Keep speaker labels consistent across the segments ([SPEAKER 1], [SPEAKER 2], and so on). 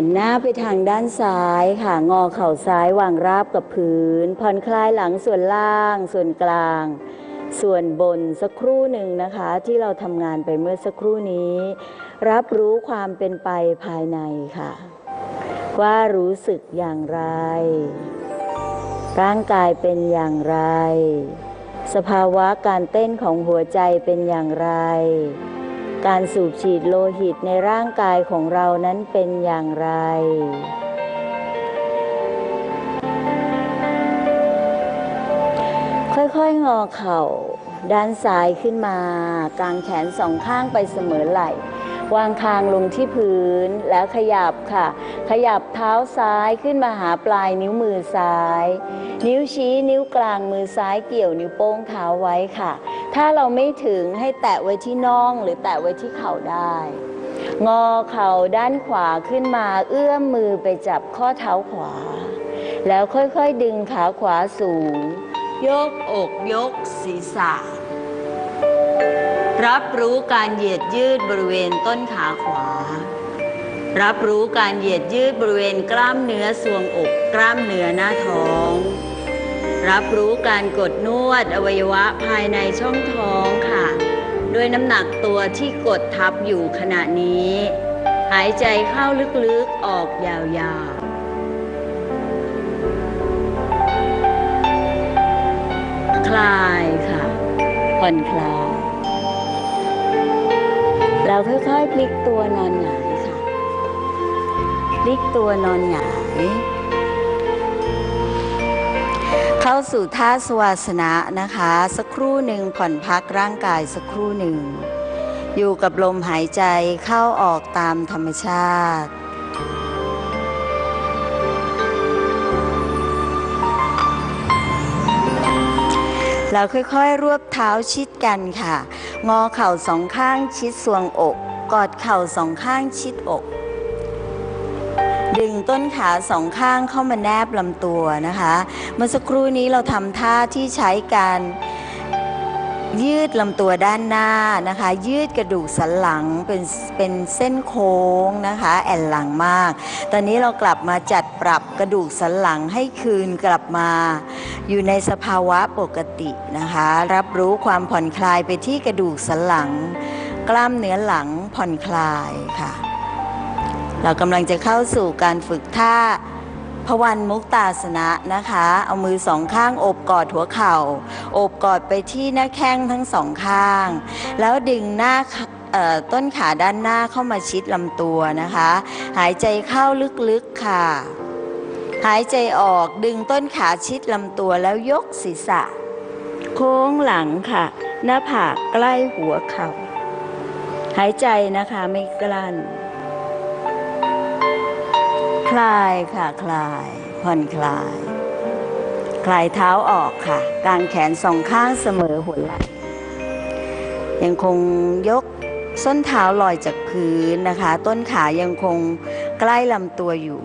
[SPEAKER 1] หันหน้าไปทางด้านซ้ายค่ะ งอเข่าซ้ายวางราบกับพื้น ผ่อนคลายหลังส่วนล่าง ส่วนกลาง ส่วนบนสักครู่หนึ่งนะคะ ที่เราทำงานไปเมื่อสักครู่นี้ รับรู้ความเป็นไปภายในค่ะ ว่ารู้สึกอย่างไร ร่างกายเป็นอย่างไร สภาวะการเต้นของหัวใจเป็นอย่างไร การสูบฉีดโลหิตในร่างกายของเรานั้นเป็นอย่างไร ค่อยๆ งอเข่า ด้านซ้ายขึ้นมากางแขนสองข้างไปเสมอไหล่วางคางลงที่พื้นแล้วขยับค่ะ ขยับเท้าซ้ายขึ้นมาหาปลายนิ้วมือซ้าย นิ้วชี้นิ้วกลางมือซ้ายเกี่ยวนิ้วโป้งเท้าไว้ค่ะ ถ้าเราไม่ถึงให้แตะไว้ที่น่องหรือแตะไว้ที่เข่าได้ งอเข่าด้านขวาขึ้นมาเอื้อมมือไปจับข้อเท้าขวา แล้วค่อยๆดึงขาขวาสูง ยกอกยกศีรษะ รับรู้การเหยียดยืดบริเวณต้นขาขวา รับรู้การเหยียดยืดบริเวณกล้ามเนื้อทรวงอก กล้ามเนื้อหน้าท้อง รับรู้การกดนวดอวัยวะภายในช่องท้องค่ะ ด้วยน้ำหนักตัวที่กดทับอยู่ขณะนี้ หายใจเข้าลึกๆออกยาวๆคลายค่ะ ผ่อนคลาย เราค่อยๆ พลิกตัวนอนหงายค่ะ พลิกตัวนอนหงาย เข้าสู่ท่าสวาสนะนะคะ สักครู่หนึ่งผ่อนพักร่างกายสักครู่หนึ่ง อยู่กับลมหายใจเข้าออกตามธรรมชาติเราค่อยๆ รวบเท้าชิดกันค่ะ งอเข่าสองข้างชิดทรวงอก กอดเข่าสองข้างชิดอก ดึงต้นขาสองข้างเข้ามาแนบลำตัวนะคะ เมื่อสักครู่นี้เราทำท่าที่ใช้การยืดลำตัวด้านหน้านะคะ ยืดกระดูกสันหลังเป็นเป็นเส้นโค้งนะคะ แอนหลังมาก ตอนนี้เรากลับมาจัดปรับกระดูกสันหลังให้คืนกลับมา อยู่ในสภาวะปกตินะคะ รับรู้ความผ่อนคลายไปที่กระดูกสันหลัง กล้ามเนื้อหลังผ่อนคลายค่ะ เรากำลังจะเข้าสู่การฝึกท่าพวันมุกตาสนะนะคะ เอามือสองข้างโอบกอดหัวเข่า โอบกอดไปที่หน้าแข้งทั้งสองข้าง แล้วดึงหน้าต้นขาด้านหน้าเข้ามาชิดลำตัวนะคะ หายใจเข้าลึกๆค่ะ หายใจออกดึงต้นขาชิดลำตัวแล้วยกศีรษะ โค้งหลังค่ะ หน้าผากใกล้หัวเข่าหายใจนะคะไม่กลั้น คลายค่ะคลาย ผ่อนคลาย คลายเท้าออกค่ะกางแขนสองข้างเสมอหัวไหล่ยังคงยกส้นเท้าลอยจากพื้นนะคะ ต้นขายังคงใกล้ลำตัวอยู่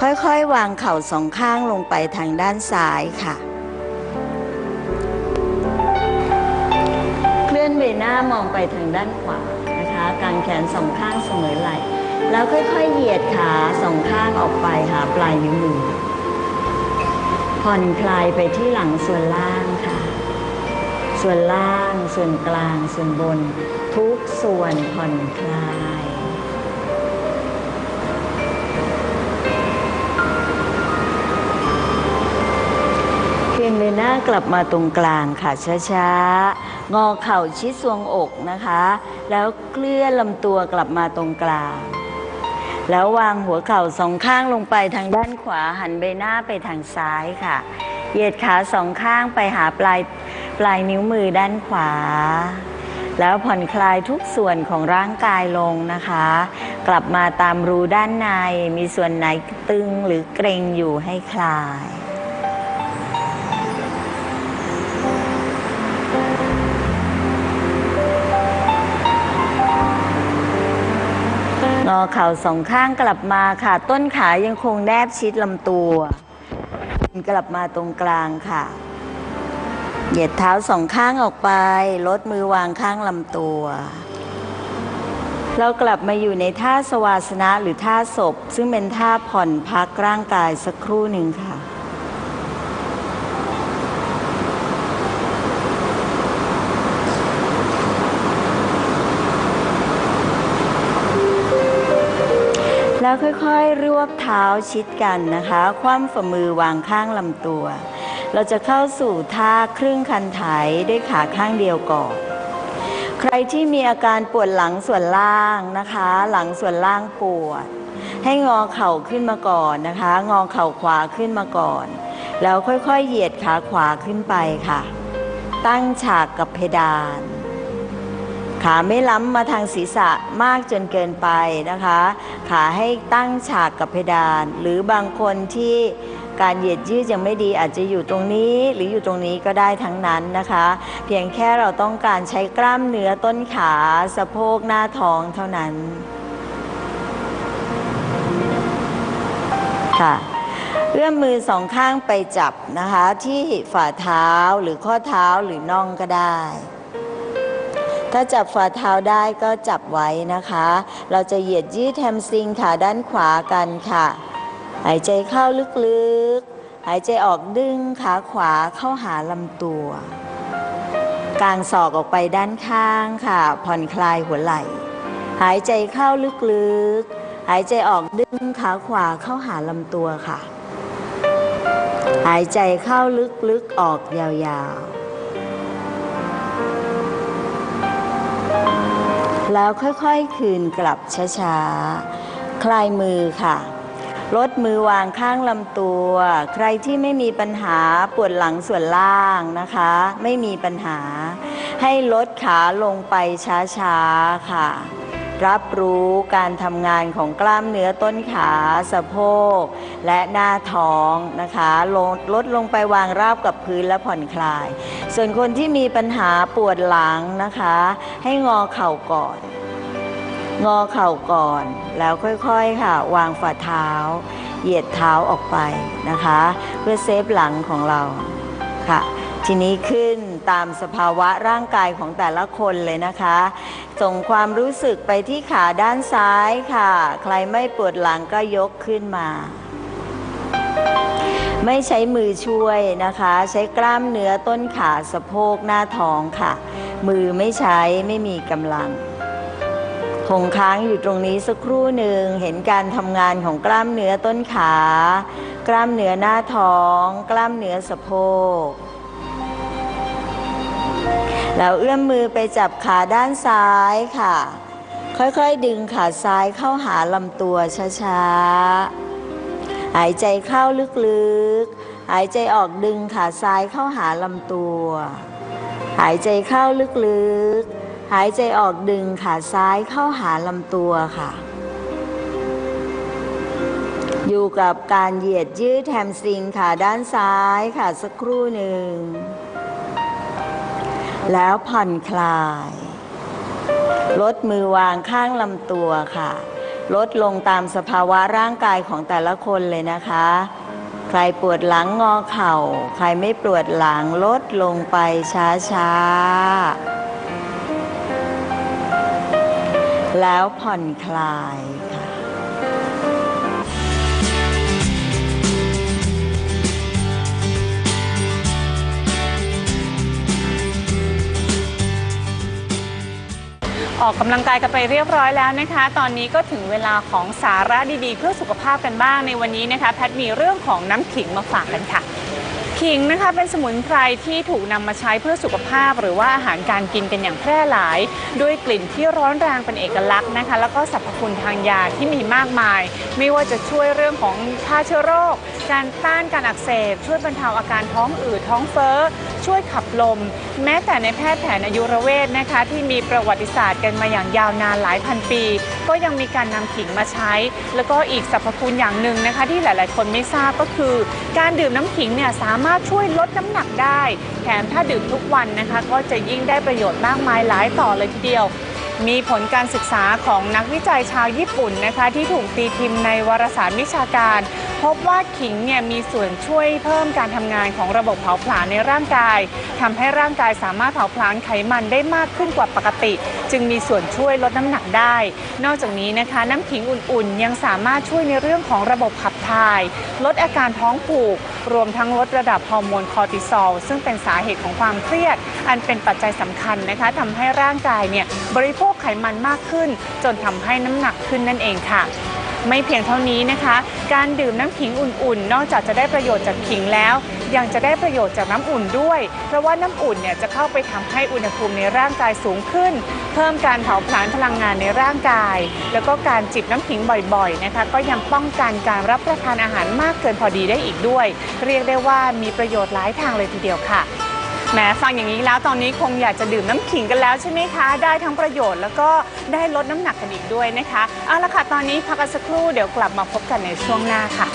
[SPEAKER 1] ค่อยๆ วางเข่าสองข้างลงไปทางด้านซ้ายค่ะ เคลื่อนใบหน้ามองไปทางด้านขวานะคะกางแขนสองข้างเสมอไหล่ แล้วค่อยๆเหยียดขาสองข้างออกไปหาปลายนิ้วมือ ผ่อนคลายไปที่หลังส่วนล่างค่ะ ส่วนล่าง ส่วนกลาง ส่วนบน ทุกส่วนผ่อนคลายเคลื่อนใบหน้ากลับมาตรงกลางค่ะช้าๆ งอเข่าชิดทรวงอกนะคะ แล้วเคลื่อนลำตัวกลับมาตรงกลาง แล้ววางหัวเข่าสองข้างลงไปทางด้านขวาหันใบหน้าไปทางซ้ายค่ะ เหยียดขาสองข้างไปหาปลายปลายนิ้วมือด้านขวา แล้วผ่อนคลายทุกส่วนของร่างกายลงนะคะ กลับมาตามรูด้านในมีส่วนไหนตึงหรือเกร็งอยู่ให้คลาย อเข่าสองข้างกลับมาค่ะ ต้นขายังคงแนบชิดลำตัวกลับมาตรงกลางค่ะ เหยียดเท้าสองข้างออกไป ลดมือวางข้างลำตัว เรากลับมาอยู่ในท่าสวาสนะหรือท่าศพ ซึ่งเป็นท่าผ่อนพักร่างกายสักครู่หนึ่งค่ะ แล้วค่อยๆ รวบเท้าชิดกันนะคะ คว่ำฝ่ามือวางข้างลำตัว เราจะเข้าสู่ท่าครึ่งคันไถด้วยขาข้างเดียวก่อน ใครที่มีอาการปวดหลังส่วนล่างนะคะ หลังส่วนล่างปวด ให้งอเข่าขึ้นมาก่อนนะคะ งอเข่าขวาขึ้นมาก่อน แล้วค่อยๆ เหยียดขาขวาขึ้นไปค่ะ ตั้งฉากกับเพดาน ขาไม่ล้ำมาทางศีรษะมากจนเกินไปนะคะ ขาให้ตั้งฉากกับเพดาน หรือบางคนที่การเหยียดยืดยังไม่ดีอาจจะอยู่ตรงนี้หรืออยู่ตรงนี้ก็ได้ทั้งนั้นนะคะ เพียงแค่เราต้องการใช้กล้ามเนื้อต้นขาสะโพกหน้าท้องเท่านั้นค่ะเอื้อมมือสองข้างไปจับนะคะที่ฝ่าเท้าหรือข้อเท้าหรือน่องก็ได้ ถ้าจับฝ่าเท้าได้ก็จับไว้นะคะ เราจะเหยียดยืดแฮมซิงขาด้านขวากันค่ะ หายใจเข้าลึกๆ หายใจออกดึงขาขวาเข้าหาลำตัวกางศอกออกไปด้านข้างค่ะ ผ่อนคลายหัวไหล่ หายใจเข้าลึกๆ หายใจออกดึงขาขวาเข้าหาลำตัวค่ะ หายใจเข้าลึกๆ ออกยาวๆ แล้วค่อยๆ คืนกลับช้าๆ คลายมือค่ะ ลดมือวางข้างลำตัว ใครที่ไม่มีปัญหาปวดหลังส่วนล่างนะคะ ไม่มีปัญหา ให้ลดขาลงไปช้าๆ ค่ะ รับรู้การทำงานของกล้ามเนื้อต้นขาสะโพก และหน้าท้องนะคะลดลดลงไปวางราบกับพื้นและผ่อนคลาย ส่วนคนที่มีปัญหาปวดหลังนะคะ ให้งอเข่าก่อน งอเข่าก่อนแล้วค่อยๆค่ะ วางฝ่าเท้า เหยียดเท้าออกไปนะคะ เพื่อเซฟหลังของเราค่ะ ทีนี้ขึ้น ตามสภาวะร่างกายของแต่ละคนเลยนะคะ ส่งความรู้สึกไปที่ขาด้านซ้ายค่ะ ใครไม่ปวดหลังก็ยกขึ้นมา ไม่ใช้มือช่วยนะคะ ใช้กล้ามเนื้อต้นขาสะโพกหน้าท้องค่ะ มือไม่ใช้ไม่มีกำลังคงค้างอยู่ตรงนี้สักครู่หนึ่งเห็นการทำงานของกล้ามเนื้อต้นขา กล้ามเนื้อหน้าท้อง กล้ามเนื้อสะโพก แล้วเอื้อมมือไปจับขาด้านซ้ายค่ะ ค่อยๆดึงขาซ้ายเข้าหาลำตัวช้าๆ หายใจเข้าลึกๆ หายใจออกดึงขาซ้ายเข้าหาลำตัว หายใจเข้าลึกๆ หายใจออกดึงขาซ้ายเข้าหาลำตัวค่ะ อยู่กับการเหยียดยืดแฮมสตริงขาด้านซ้ายค่ะสักครู่หนึ่ง แล้วผ่อนคลาย ลดมือวางข้างลำตัวค่ะ ลดลงตามสภาวะร่างกายของแต่ละคนเลยนะคะ ใครปวดหลังงอเข่า ใครไม่ปวดหลังลดลงไปช้าๆ แล้วผ่อนคลาย
[SPEAKER 2] ออกกำลังกายกันไปเรียบร้อยแล้วนะคะ ตอนนี้ก็ถึงเวลาของสาระดีๆ เพื่อสุขภาพกันบ้างในวันนี้นะคะ แพทมีเรื่องของน้ำขิงมาฝากกันค่ะ ขิงนะคะเป็นสมุนไพรที่ถูกนำมาใช้เพื่อสุขภาพ หรือว่าอาหารการกินกันอย่างแพร่หลาย ด้วยกลิ่นที่ร้อนแรงเป็นเอกลักษณ์นะคะ แล้วก็สรรพคุณทางยาที่มีมากมาย ไม่ว่าจะช่วยเรื่องของฆ่าเชื้อโรค การต้านการอักเสบ ช่วยบรรเทาอาการท้องอืดท้องเฟ้อ ช่วยขับลม แม้แต่ในแพทย์แผนอายุรเวชนะคะ ที่มีประวัติศาสตร์กันมาอย่างยาวนานหลายพันปี ก็ยังมีการนำขิงมาใช้ แล้วก็อีกสรรพคุณอย่างหนึ่งนะคะ ที่หลาย ๆ คนไม่ทราบก็คือ การดื่มน้ำขิงเนี่ยสามารถาช่วยลดน้ำหนักได้ แถมถ้าดื่มทุกวันนะคะ ก็จะยิ่งได้ประโยชน์มากมายหลายต่อเลยทีเดียว มีผลการศึกษาของนักวิจัยชาวญี่ปุ่นนะคะ ที่ถูกตีพิมพ์ในวารสารวิชาการ พบว่าขิงเนี่ยมีส่วนช่วยเพิ่มการทำงานของระบบเผาผลาญในร่างกายทำให้ร่างกายสามารถเผาผลาญไขมันได้มากขึ้นกว่าปกติ จึงมีส่วนช่วยลดน้ำหนักได้ นอกจากนี้นะคะน้ำขิงอุ่นๆ ยังสามารถช่วยในเรื่องของระบบขับถ่าย ลดอาการท้องผูก รวมทั้งลดระดับฮอร์โมนคอร์ติซอลซึ่งเป็นสาเหตุของความเครียด อันเป็นปัจจัยสำคัญนะคะทำให้ร่างกายเนี่ยบริโภคไขมันมากขึ้น จนทำให้น้ำหนักขึ้นนั่นเองค่ะ ไม่เพียงเท่านี้นะคะ การดื่มน้ำขิงอุ่นๆ นอกจากจะได้ประโยชน์จากขิงแล้ว ยังจะได้ประโยชน์จากน้ำอุ่นด้วย เพราะว่าน้ำอุ่นเนี่ยจะเข้าไปทำให้อุณหภูมิในร่างกายสูงขึ้น เพิ่มการเผาผลาญพลังงานในร่างกาย แล้วก็การจิบน้ำขิงบ่อยๆนะคะ ก็ยังป้องกันการรับประทานอาหารมากเกินพอดีได้อีกด้วย เรียกได้ว่ามีประโยชน์หลายทางเลยทีเดียวค่ะ แหมฟังอย่างนี้แล้วตอนนี้คงอยากจะดื่มน้ำขิงกันแล้วใช่ไหมคะ ได้ทั้งประโยชน์แล้วก็ได้ลดน้ำหนักกันอีกด้วยนะคะ เอาละค่ะ ตอนนี้พักกันสักครู่เดี๋ยวกลับมาพบกันในช่วงหน้าค่ะ